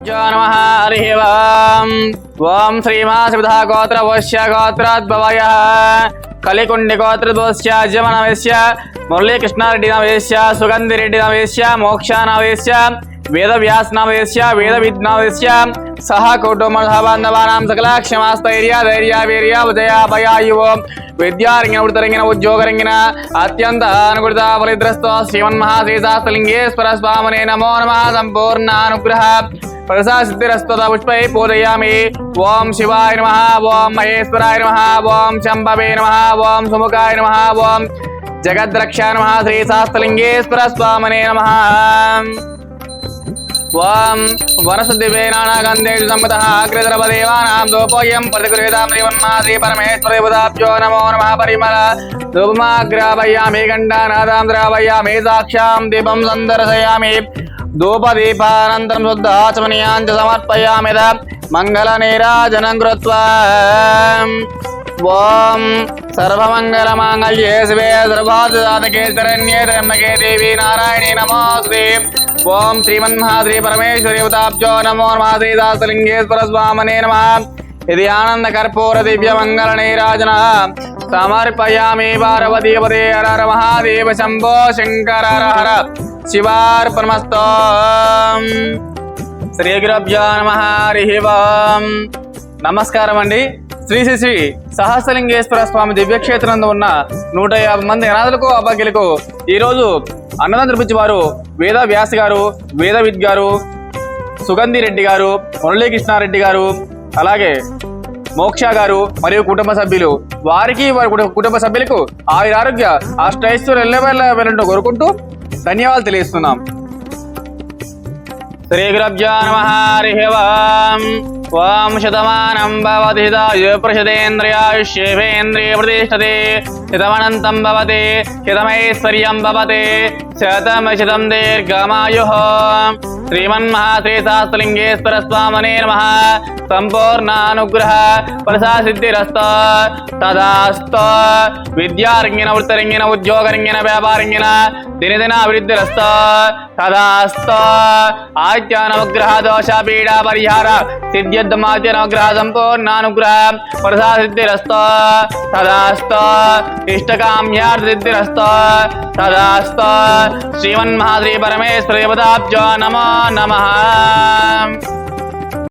నమ హరి ఓం. ఓం శ్రీమాసిధా గోత్ర వశ్య గోత్రాద్భవయ. కలికుండి గోత్రదోశ్య జమనవేశ్య మురళీకృష్ణారెడ్డి నవేశ్య సుగంధిరెడ్డి నవేశ్య మోక్ష నవేశ్య వేద వ్యాస్ నవేశ్య వేద విద్నవేశ్య సహ కుటుంబ సహబాంధవానాం సకల క్షమాస్థైర్య ధైర్య వీర్య ఉదయ భయాయువ విద్యారంగిన వృత్తరంగిన ఉద్యోగరంగిన అత్యంత అనుకృత ఫలిద్రస్తో శ్రీమన్మహాశ్రీశాస్త్రలింగేశ్వర స్వామనే నమో నమ సంపూర్ణానుగ్రహ. ప్రసాసిద్ధిరస్తద పుష్పై పూజయామి ఓం శివాయ నమ ఓం మహేశ్వరాయ నమ ఓం శంభవే నమ ఓం సుముఖాయ నమ ఓం జగద్రక్ష నమ శ్రీశాస్త్రలింగేశ్వర స్వామనే నమ ఓం వనసదివేనాగంధేషు సంగతః అగ్రద్రవదేవానాం దోపోయం ప్రతిగృహీతాం శ్రీమన్మా శ్రీ పరమేశ్వర దేవతాభ్యో నమో నమః పరిమళ ధూపమాగ్రాపయామి గండానాదాం ద్రావయామి సాక్షాం దీపం సందర్శయామి ధూపదీపానంతరం శుద్ధాచమనీయాం చ సమర్పయామి మంగళ నీరాజనం కృత్వా. ఓం సర్వమంగళమాంగళ్యే శివే సర్వాదకే శరణ్యే త్రయంబకే దేవి నారాయణే నమోస్తే ఓం శ్రీమన్మహాశ్రీ పరమేశ్వరి ఉతాబ్జో నమో నమః శ్రీదాసలింగేశ్వర స్వామనే నమ. ఇది ఆనంద కర్పూర దివ్య మంగళ నీరాజన. సమర్పయామి పార్వతీపదే హర మహాదేవ శంభో శంకర హర హర శివార్పణమస్తో శ్రీ గురభ్యో నమ హరి ఓం నమస్కారం అండి శ్రీ శ్రీ శ్రీ సహస్రలింగేశ్వర స్వామి దివ్యక్షేత్రంలో ఉన్న నూట యాభై మంది అనాథులకు అభాగ్యులకు ఈరోజు అన్నదానం జరిపించి వారు వేద వ్యాస్ గారు వేద విద్ గారు సుగంధి రెడ్డి గారు మురళీకృష్ణారెడ్డి గారు అలాగే మోక్ష గారు మరియు కుటుంబ సభ్యులు. వారికి వారి కుటు- కుటుంబ సభ్యులకు ఆయుర ఆరోగ్య అష్టైశ్వర్య కోరుకుంటూ ధన్యవాదాలు తెలియజేస్తున్నాం. శ్రీ గురభ్యో నమ హరి ఓం. శతమానం భవతి హితాయు ప్రసిదేంద్రియాయుష్యేంద్రియ ప్రతిష్టతే. హితమనంతం భవతి హితమైశ్వర్యం భవతి. శతం శతం దీర్ఘమాయు శ్రీమన్మహాశ్రీశాస్త్రలింగేశ్వర స్వామనే నమ సంపూర్ణానుగ్రహ ప్రసాసిద్ధిరస్త తదాస్త విద్యారంగిన వృత్తరంగిన ఉద్యోగరంగిన వ్యాపారంగిన దినదిన అభివృద్ధిరస్త తదాస్త ఆత్యానుగ్రహ దోష పీడా పరిహార సిద్ధ్యర్థమాత్యనుగ్రహ సంపూర్ణానుగ్రహ ప్రసాసిద్ధిరస్త తదాస్త ఇష్టకామ్యార్థసిద్ధిరస్త తదాస్త శ్రీమన్మహాశ్రీ పరమేశ్వర దేవతాభ్యో నమో నమః